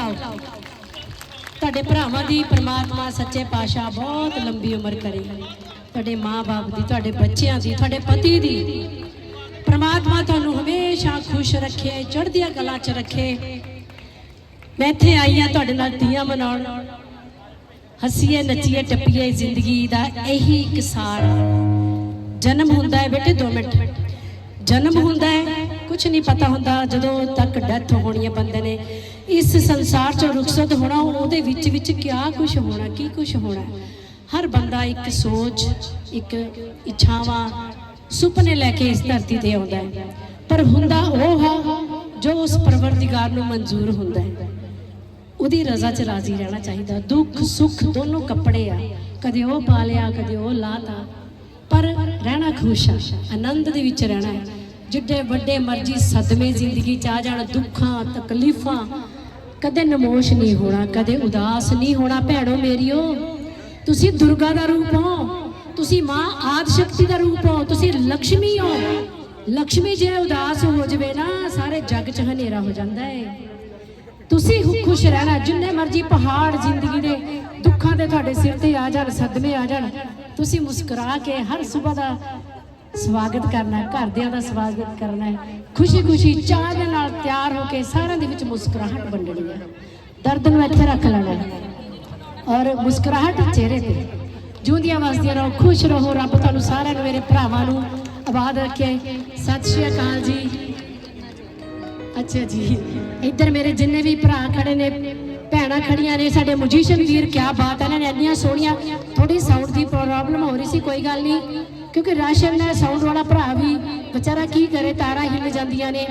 ਲਾਓ। ਤੁਹਾਡੇ ਭਰਾਵਾਂ ਦੀ ਪ੍ਰਮਾਤਮਾ ਸੱਚੇ ਪਾਤਸ਼ਾਹ ਬਹੁਤ ਲੰਬੀ ਉਮਰ ਕਰੇ। ਤੁਹਾਡੇ ਮਾਂ-ਬਾਪ ਦੀ, ਤੁਹਾਡੇ ਬੱਚਿਆਂ ਦੀ, ਤੁਹਾਡੇ ਪਤੀ ਦੀ। ਪ੍ਰਮਾਤਮਾ ਤੁਹਾਨੂੰ ਹਮੇਸ਼ਾ ਖੁਸ਼ ਰੱਖੇ, ਚੜ੍ਹਦੀਆਂ ਕਲਾ 'ਚ ਰੱਖੇ। ਮੈਂ ਇੱਥੇ ਆਈ ਹਾਂ ਤੁਹਾਡੇ ਨਾਲ ਤੀਆਂ ਮਨਾਉਣ। ਹੱਸੀਏ, ਨੱਚੀਏ, ਟੱਪੀਏ ਜ਼ਿੰਦਗੀ ਦਾ ਇਹੀ ਇੱਕ ਸਾਰ। ਜਨਮ ਹੁੰਦਾ ਹੈ ਬੇਟੇ 2 ਮਿੰਟ। ਜਨਮ ਹੁੰਦਾ ਹੈ ਕੁਝ ਨਹੀਂ ਪਤਾ ਹੁੰਦਾ ਜਦੋਂ ਤੱਕ ਡੈਥ ਹੋਣੀ ਹੈ ਬੰਦੇ ਨੇ। ਇਸ ਸੰਸਾਰ ਚੋਂ ਰੁਖਸਤ ਹੋਣਾ, ਉਹਦੇ ਵਿੱਚ ਵਿੱਚ ਕਿਆ ਕੁਝ ਹੋਣਾ, ਕੀ ਕੁਝ ਹੋਣਾ? ਹਰ ਬੰਦਾ ਇੱਕ ਸੋਚ, ਇੱਕ ਇੱਛਾਵਾਂ ਸੁਪਨੇ ਲੈ ਕੇ ਇਸ ਧਰਤੀ ਤੇ ਆਉਂਦਾ ਹੈ। ਪਰ ਹੁੰਦਾ ਉਹ ਹੈ ਜੋ ਉਸ ਪਰਵਰਦੀਗਾਰ ਨੂੰ ਮਨਜ਼ੂਰ ਹੁੰਦਾ ਹੈ। ਉਹਦੀ ਰਜ਼ਾ 'ਚ ਰਾਜ਼ੀ ਰਹਿਣਾ ਚਾਹੀਦਾ। ਦੁੱਖ, ਸੁੱਖ ਦੋਨੋਂ ਕੱਪੜੇ ਆ। ਕਦੇ ਉਹ ਪਾ ਲਿਆ, ਕਦੇ ਉਹ ਲਾਤਾ। ਪਰ ਰਹਿਣਾ ਖੁਸ਼ ਆ। ਆਨੰਦ ਦੇ ਵਿੱਚ ਰਹਿਣਾ ਹੈ। ਜਿੱਡੇ ਵੱਡੇ ਮਰਜ਼ੀ ਸਦਮੇ ਜ਼ਿੰਦਗੀ ਚ ਆ ਜਾਣ, ਦੁੱਖਾਂ, ਤਕਲੀਫਾਂ ਕਦੇ ਨਮੋਸ਼ ਨਹੀਂ ਹੋਣਾ, ਕਦੇ ਉਦਾਸ ਨਹੀਂ ਹੋਣਾ। ਭੈਣੋ ਮੇਰੀਓ, ਤੁਸੀਂ ਦੁਰਗਾ ਦਾ ਰੂਪ ਹੋ, ਤੁਸੀਂ ਮਾਂ ਆਦ ਸ਼ਕਤੀ ਦਾ ਰੂਪ ਹੋ, ਤੁਸੀਂ ਲక్ష్ਮੀ ਹੋ। ਲక్ష్ਮੀ ਜੇ ਉਦਾਸ ਹੋ ਜਵੇ ਨਾ, ਸਾਰੇ ਜੱਗ 'ਚ ਹਨੇਰਾ ਹੋ ਜਾਂਦਾ ਏ। ਤੁਸੀਂ ਖੁਸ਼ ਰਹਿਣਾ, ਜਿੰਨੇ ਮਰਜ਼ੀ ਪਹਾੜ ਜ਼ਿੰਦਗੀ ਦੇ ਦੁੱਖਾਂ ਦੇ ਤੁਹਾਡੇ ਸਿਰ ਤੇ ਆ ਜਾਣ, ਸਦਮੇ ਆ ਜਾਣ, ਤੁਸੀਂ ਮੁਸਕਰਾ ਕੇ ਹਰ ਸਵੇਰ ਦਾ ਸਵਾਗਤ ਕਰਨਾ ਘਰਦਿਆਂ ਦਾ ਸਵਾਗਤ ਕਰਨਾ ਹੈ। ਖੁਸ਼ੀ ਖੁਸ਼ੀ ਚਾਹ ਦੇ ਨਾਲ ਤਿਆਰ ਹੋ ਕੇ ਸਾਰਿਆਂ ਦੇ ਵਿੱਚ ਮੁਸਕਰਾਹਟ ਵੰਡਣੀ ਹੈ। ਦਰਦ ਨੂੰ ਇੱਥੇ ਰੱਖ ਲੈਣਾ ਔਰ ਮੁਸਕਰਾਹਟ ਚਿਹਰੇ ਤੇ। ਜੂੰਦੀਆਂ ਵਸਦੀਆਂ ਰਹੋ, ਖੁਸ਼ ਰਹੋ, ਰੱਬ ਤੁਹਾਨੂੰ ਸਾਰਿਆਂ ਨੂੰ, ਮੇਰੇ ਭਰਾਵਾਂ ਨੂੰ ਆਬਾਦ ਰੱਖੇ। ਸਤਿ ਸ਼੍ਰੀ ਅਕਾਲ ਜੀ। ਅੱਛਾ ਜੀ, ਇੱਧਰ ਮੇਰੇ ਜਿੰਨੇ ਵੀ ਭਰਾ ਖੜੇ ਨੇ ਭੈਣਾਂ ਖੜੀਆਂ ਨੇ, ਸਾਡੇ ਮਿਊਜ਼ੀਸ਼ੀਅਨ ਵੀਰ ਕੀ ਬਾਤ ਹੈ, ਇਹਨਾਂ ਨੇ ਇੰਨੀਆਂ ਸੋਹਣੀਆਂ ਥੋੜੀ ਸਾਊਂਡ ਦੀ ਪ੍ਰੋਬਲਮ ਹੋ ਰਹੀ ਸੀ, ਕੋਈ ਗੱਲ ਨਹੀਂ, ਕਿਉਂਕਿ ਰਸ਼ ਨੇ ਸਾਊਂਡ ਵਾਲਾ ਭਰਾ ਵੀ, ਵਿਚਾਰਾ ਕੀ ਕਰੇ, ਤਾਰਾਂ ਹਿੱਲ ਜਾਂਦੀਆਂ ਨੇ।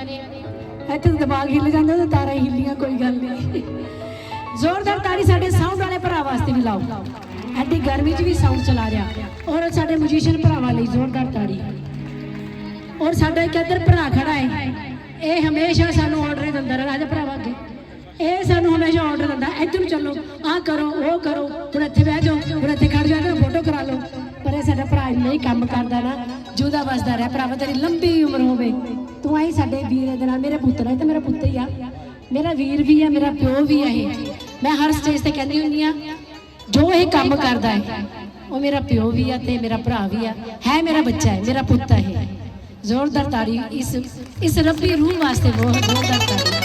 ਇੱਥੇ ਦਿਮਾਗ ਹਿੱਲ ਜਾਂਦਾ ਤਾਂ ਤਾਰਾਂ ਹੀ ਹਿੱਲੀਆਂ, ਕੋਈ ਗੱਲ ਨਹੀਂ। ਜ਼ੋਰਦਾਰ ਤਾੜੀ ਸਾਡੇ ਸਾਊਂਡ ਵਾਲੇ ਭਰਾ ਵਾਸਤੇ ਵੀ ਲਾਓ। ਐਡੀ ਗਰਮੀ 'ਚ ਵੀ ਸਾਊਂਡ ਚਲਾ ਰਿਹਾ। ਔਰ ਸਾਡੇ ਮਿਊਜ਼ੀਸ਼ੀਅਨ ਭਰਾਵਾਂ ਲਈ ਜ਼ੋਰਦਾਰ ਤਾੜੀ ਔਰ ਸਾਡਾ ਇੱਕ ਇੱਧਰ ਭਰਾ ਖੜਾ ਹੈ। ਇਹ ਹਮੇਸ਼ਾ ਸਾਨੂੰ ਆਰਡਰ ਦਿੰਦਾ ਰਹਿੰਦਾ ਭਰਾਵਾ ਅੱਗੇ। ਇਹ ਸਾਨੂੰ ਹਮੇਸ਼ਾ ਆਰਡਰ ਦਿੰਦਾ, ਇੱਧਰ ਚੱਲੋ, ਆਹ ਕਰੋ, ਉਹ ਕਰੋ, ਹੁਣ ਇੱਥੇ ਬਹਿ ਜਾਓ, ਹੁਣ ਇੱਥੇ ਖੜ ਜਾਓ ਫੋਟੋ ਕਰਾ ਲਓ। ਪਰ ਇਹ ਸਾਡਾ ਭਰਾ ਇੰਨਾ ਹੀ ਕੰਮ ਕਰਦਾ ਨਾ, ਜੂਦਾ ਵਸਦਾ ਰਿਹਾ, ਭਰਾਵਾ ਤੇਰੀ ਲੰਬੀ ਉਮਰ ਹੋਵੇ। ਤੂੰ ਆਈ ਸਾਡੇ ਵੀਰ ਦੇ ਨਾਲ, ਮੇਰੇ ਪੁੱਤਰ ਹੈ ਤੇ ਮੇਰਾ ਪੁੱਤ ਹੀ ਆ। ਮੇਰਾ ਵੀਰ ਵੀ ਆ, ਮੇਰਾ ਪਿਓ ਵੀ ਆ ਇਹ। ਮੈਂ ਹਰ ਸਟੇਜ ਤੇ ਕਹਿੰਦੀ ਹੁੰਦੀ ਆ, ਜੋ ਇਹ ਕੰਮ ਕਰਦਾ ਹੈ, ਉਹ ਮੇਰਾ ਪਿਓ ਵੀ ਆ ਤੇ ਮੇਰਾ ਭਰਾ ਵੀ ਆ। ਹੈ ਮੇਰਾ ਬੱਚਾ ਹੈ, ਮੇਰਾ ਪੁੱਤ ਹੈ ਇਹ। ਜ਼ੋਰਦਾਰ ਤਾੜੀ ਇਸ ਇਸ ਰੱਬੀ ਰੂਹ ਵਾਸਤੇ ਬਹੁਤ ਜ਼ੋਰਦਾਰ ਤਾੜੀ।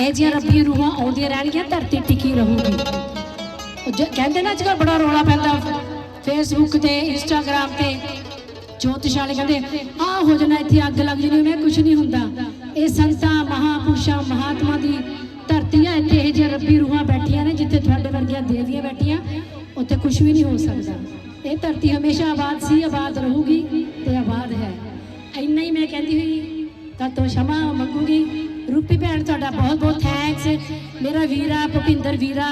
ਇਹ ਜਿਹੀਆਂ ਰੱਬੀ ਰੂਹਾਂ ਆਉਂਦੀਆਂ ਰਹਿਣਗੀਆਂ ਧਰਤੀ ਟਿਕੀ ਰਹੂਗੀ। ਉਹ ਜੇ- ਕਹਿੰਦੇ ਨਾ ਅੱਜਕੱਲ ਬੜਾ ਰੌਲਾ ਪੈਂਦਾ। ਫੇਸਬੁੱਕ ਤੇ ਇੰਸਟਾਗ੍ਰam ਤੇ ਜੋਤਿਸ਼ ਵਾਲੇ ਕਹਿੰਦੇ ਆ ਹੋ ਜਾਣਾ ਇੱਥੇ ਅੱਗ ਲੱਗ ਜਣੀ ਉਹਨੇ ਕੁਝ ਨਹੀਂ ਹੁੰਦਾ। ਇਹ ਸੰਤਾਂ ਮਹਾਪੁਰਸ਼ਾਂ ਮਹਾਤਮਾ ਦੀ ਧਰਤੀ ਆ ਇੱਥੇ ਇਹ ਜਿਹੇ ਰੱਬੀ ਰੂਹਾਂ ਬੈਠੀਆਂ ਨੇ ਜਿੱਥੇ ਤੁਹਾਡੇ ਵਰਗੀਆਂ ਦੇਵੀਆਂ ਬੈਠੀਆਂ ਉੱਥੇ ਕੁਝ ਵੀ ਨਹੀਂ ਹੋ ਸਕਦਾ। ਇਹ ਧਰਤੀ ਹਮੇਸ਼ਾ ਆਬਾਦ ਸੀ ਆਬਾਦ ਰਹੂਗੀ ਤੇ ਆਬਾਦ ਹੈ। ਇੰਨਾ ਹੀ ਮੈਂ ਕਹਿੰਦੀ ਹੋਈ ਤਾਂ ਤੋਂ ਸ਼ਮਾ ਮੰਗੂਗੀ। ਰੂਪੀ ਭੈਣ ਤੁਹਾਡਾ ਬਹੁਤ ਬਹੁਤ ਥੈਂਕਸ ਮੇਰਾ ਵੀਰਾ ਭੁਪਿੰਦਰ ਵੀਰਾ।